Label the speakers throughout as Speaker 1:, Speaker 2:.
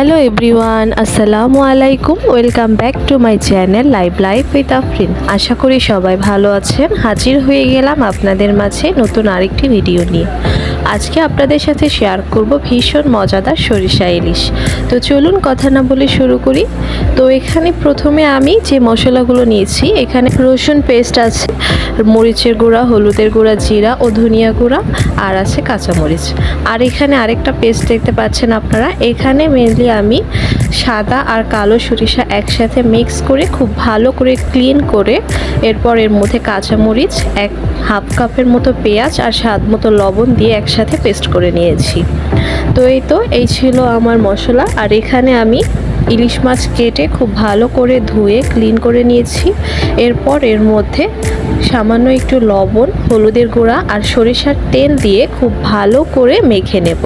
Speaker 1: Hello everyone আসসালামু আলাইকুম welcome back to my channel live life with Afrin আশা করি সবাই ভালো আছেন। হাজির হয়ে গেলাম আপনাদের মাঝে নতুন আরেকটি ভিডিও নিয়ে। আজকে আপনাদের সাথে শেয়ার করব ভীষণ মজাদার সরিষা ইলিশ। তো চলুন কথা না বলে শুরু করি। তো এখানে প্রথমে আমি যে মশলাগুলো নিয়েছি, এখানে রসুন পেস্ট আছে, মরিচের গুঁড়া, হলুদের গুঁড়া, জিরা ও ধনিয়া গুঁড়া, আর আছে কাঁচামরিচ। আর এখানে আরেকটা পেস্ট দেখতে পাচ্ছেন আপনারা। এখানে মেনলি আমি সাদা আর কালো সরিষা একসাথে মিক্স করে খুব ভালো করে ক্লিন করে এরপর এর মধ্যে কাঁচামরিচ, এক হাফ কাপের মতো পেঁয়াজ আর স্বাদ মতো লবণ দিয়ে একসাথে পেস্ট করে নিয়েছি। তো এই তো, এই ছিল আমার মশলা। আর এখানে আমি ইলিশ মাছ কেটে খুব ভালো করে ধুয়ে ক্লিন করে নিয়েছি। এরপর এর মধ্যে সামান্য একটু লবণ, হলুদের গুঁড়া আর সরিষার তেল দিয়ে খুব ভালো করে মেখে নেব।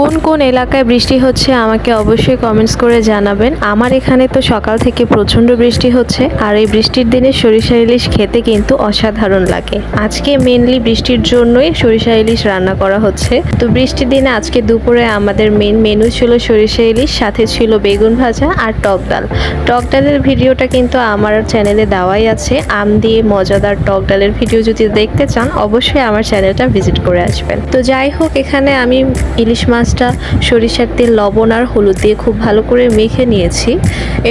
Speaker 1: কোন কোন এলাকায় বৃষ্টি হচ্ছে আমাকে অবশ্যই কমেন্টস করে জানাবেন। আমার এখানে তো সকাল থেকে প্রচণ্ড বৃষ্টি হচ্ছে, আর এই বৃষ্টির দিনে সরিষা ইলিশ খেতে কিন্তু অসাধারণ লাগে। আজকে মেনলি বৃষ্টির জন্যই সরিষা ইলিশ রান্না করা হচ্ছে। তো বৃষ্টির দিনে আজকে দুপুরে আমাদের মেন মেনু ছিল সরিষা ইলিশ, সাথে ছিল বেগুন ভাজা আর টক ডাল। টক ডালের ভিডিওটা কিন্তু আমার চ্যানেলে দেওয়াই আছে। আম দিয়ে মজাদার টক ডালের ভিডিও যদি দেখতে চান, অবশ্যই আমার চ্যানেলটা ভিজিট করে আসবেন। তো যাই হোক, এখানে আমি ইলিশ মাছটা সরিষার তেল, লবণ আর হলুদ দিয়ে খুব ভালো করে মেখে নিয়েছি।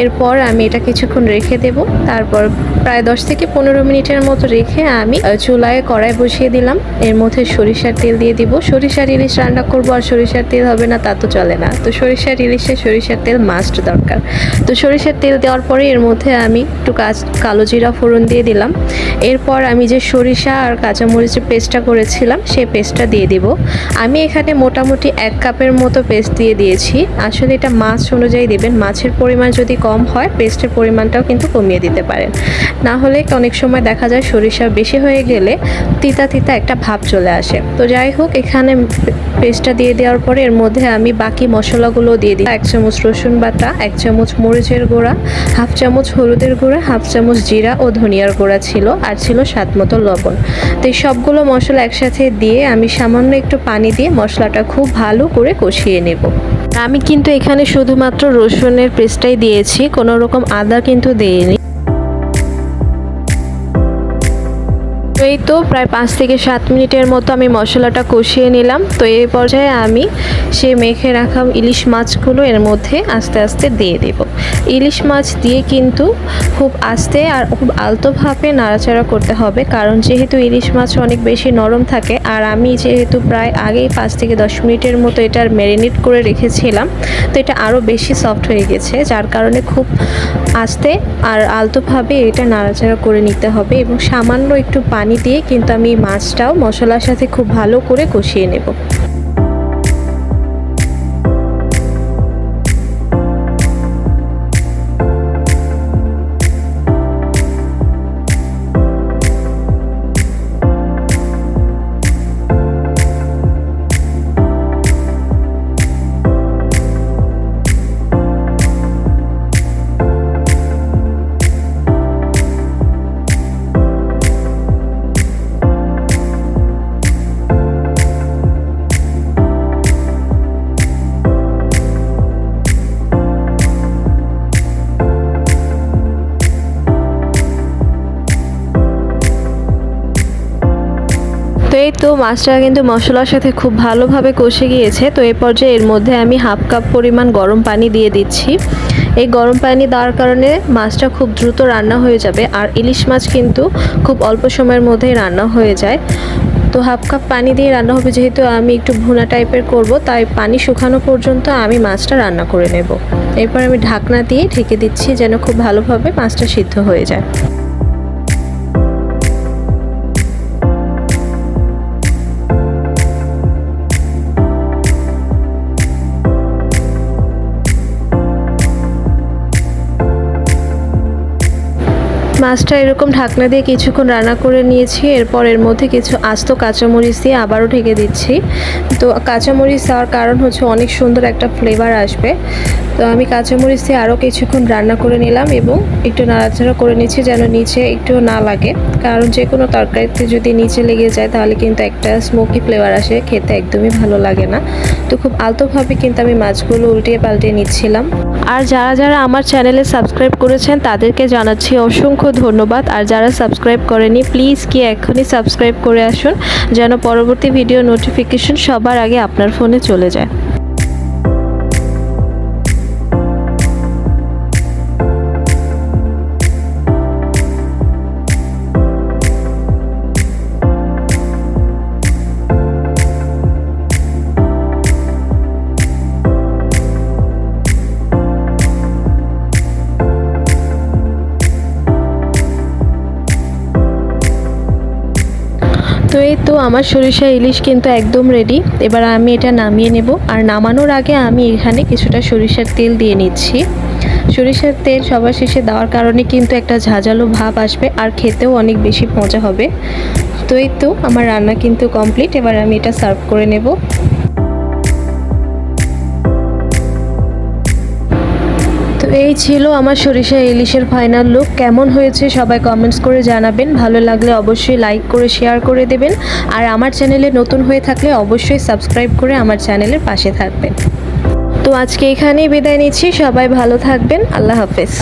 Speaker 1: এরপর আমি এটা কিছুক্ষণ রেখে দেব। তারপর প্রায় দশ থেকে পনেরো মিনিটের মতো রেখে আমি চুলায় কড়াই বসিয়ে দিলাম। এর মধ্যে সরিষার তেল দিয়ে দিব। সরিষার ইলিশ রান্না করব আর সরিষার তেল হবে না, তা তো চলে না। তো সরিষার ইলিশে সরিষার তেল মাস্ট দরকার। তো সরিষার তেল দেওয়ার পরে এর মধ্যে আমি একটু কাজ কালো জিরা ফোড়ন দিয়ে দিলাম। এরপর আমি যে সরিষা আর কাঁচামরিচের পেস্টটা করেছিলাম সেই পেস্টটা দিয়ে দিব। আমি এখানে মোটামুটি এক কাপের মতো পেস্ট দিয়ে দিয়েছি। আসলে এটা মাছ অনুযায়ী দেবেন। মাছের পরিমাণ যদি কম হয় পেস্টের পরিমাণটাও কিন্তু কমিয়ে দিতে পারেন। না হলে অনেক সময় দেখা যায় সরিষা বেশি হয়ে গেলে তিতা তিতা একটা ভাব চলে আসে। তো যাই হোক, এখানে পেস্টটা দিয়ে দেওয়ার পরে এর মধ্যে আমি বাকি মশলাগুলো দিয়ে দিই। এক চামচ রসুন বাটা, এক চামচ মরিচের গুঁড়া, হাফ চামচ হলুদের গুঁড়া, হাফ চামচ জিরা ও ধনিয়ার গুঁড়া ছিল, আর ছিল স্বাদ মতো লবণ। তো এই সবগুলো মশলা একসাথে দিয়ে আমি সামান্য একটু পানি দিয়ে মশলাটা খুব ভালো করে কষিয়ে নেব। আমি কিন্তু এখানে শুধুমাত্র রসুনের পেস্টটাই দিয়েছি, কোনো রকম আদা কিন্তু দিইনি। এই তো প্রায় পাঁচ থেকে সাত মিনিটের মতো আমি মশলাটা কষিয়ে নিলাম। তো এই পর্যায়ে আমি সে মেখে রাখা ইলিশ মাছগুলো এর মধ্যে আস্তে আস্তে দিয়ে দেব। ইলিশ মাছ দিয়ে কিন্তু খুব আস্তে আর খুব আলতোভাবে নাড়াচাড়া করতে হবে, কারণ যেহেতু ইলিশ মাছ অনেক বেশি নরম থাকে আর আমি যেহেতু প্রায় আগেই পাঁচ থেকে দশ মিনিটের মতো এটার ম্যারিনেট করে রেখেছিলাম, তো এটা আরও বেশি সফট হয়ে গেছে, যার কারণে খুব আস্তে আর আলতোভাবে এটা নাড়াচাড়া করে নিতে হবে এবং সামান্য একটু পানি দিয়ে কিন্তু আমি মাছটাও মশলার সাথে খুব ভালো করে কষিয়ে নেব। এই তো মাছটা কিন্তু মশলার সাথে খুব ভালোভাবে কষে গিয়েছে। তো এই পর্যায়ে এর মধ্যে আমি হাফ কাপ পরিমাণ গরম পানি দিয়ে দিচ্ছি। এই গরম পানি দেওয়ার কারণে মাছটা খুব দ্রুত রান্না হয়ে যাবে আর ইলিশ মাছ কিন্তু খুব অল্প সময়ের মধ্যেই রান্না হয়ে যায়। তো হাফ কাপ পানি দিয়ে রান্না হবে, যেহেতু আমি একটু ভুনা টাইপের করব, তাই পানি শুকানো পর্যন্ত আমি মাছটা রান্না করে নেব। এরপর আমি ঢাকনা দিয়ে ঢেকে দিচ্ছি যেন খুব ভালোভাবে মাছটা সিদ্ধ হয়ে যায়। মাছটা এরকম ঢাকনা দিয়ে কিছুক্ষণ রান্না করে নিয়েছি। এরপর এর মধ্যে কিছু আস্ত কাঁচামরিচ দিয়ে আবারও ঢেকে দিচ্ছি। তো কাঁচামরিচ দেওয়ার কারণ হচ্ছে অনেক সুন্দর একটা ফ্লেভার আসবে। তো আমি কাঁচামরিচ দিয়ে আরও কিছুক্ষণ রান্না করে নিলাম এবং একটু নাড়াচাড়া করে নিচ্ছি যেন নিচে একটু না লাগে। কারণ যে কোনো তরকারিতে যদি নিচে লেগে যায়, তাহলে কিন্তু একটা স্মোকি ফ্লেভার আসে, খেতে একদমই ভালো লাগে না। তো খুব আলতোভাবে কিন্তু আমি মাছগুলো উল্টিয়ে পাল্টিয়ে নিচ্ছিলাম। আর যারা যারা আমার চ্যানেলে সাবস্ক্রাইব করেছেন, তাদেরকে জানাচ্ছি অসংখ্য ধন্যবাদ। আর যারা সাবস্ক্রাইব করেনি প্লিজ কি এখনই সাবস্ক্রাইব করে আসুন, যেন পরবর্তী ভিডিও নোটিফিকেশন সবার আগে আপনার ফোনে চলে যায়। তো এই তো আমার সরিষা ইলিশ কিন্তু একদম রেডি এবার আমি এটা নামিয়ে নেব। আর নামানোর আগে আমি এখানে কিছুটা সরিষার তেল দিয়ে নিচ্ছি। সরিষার তেল সবার শেষে দেওয়ার কারণে কিন্তু একটা ঝাঁঝালো ভাব আসবে আর খেতেও অনেক বেশি মজা হবে। তো এই তো আমার রান্না কিন্তু কমপ্লিট এবার আমি এটা সার্ভ করে নেব। এই ছিল আমার সরিষা ইলিশের ফাইনাল লুক কেমন হয়েছে সবাই কমেন্টস করে জানাবেন। ভালো লাগলে অবশ্যই লাইক করে শেয়ার করে দেবেন। আর আমার চ্যানেলে নতুন হয়ে থাকলে অবশ্যই সাবস্ক্রাইব করে আমার চ্যানেলের পাশে থাকবেন। তো আজকে এখানেই বিদায় নিচ্ছি। সবাই ভালো থাকবেন। আল্লাহ হাফেজ।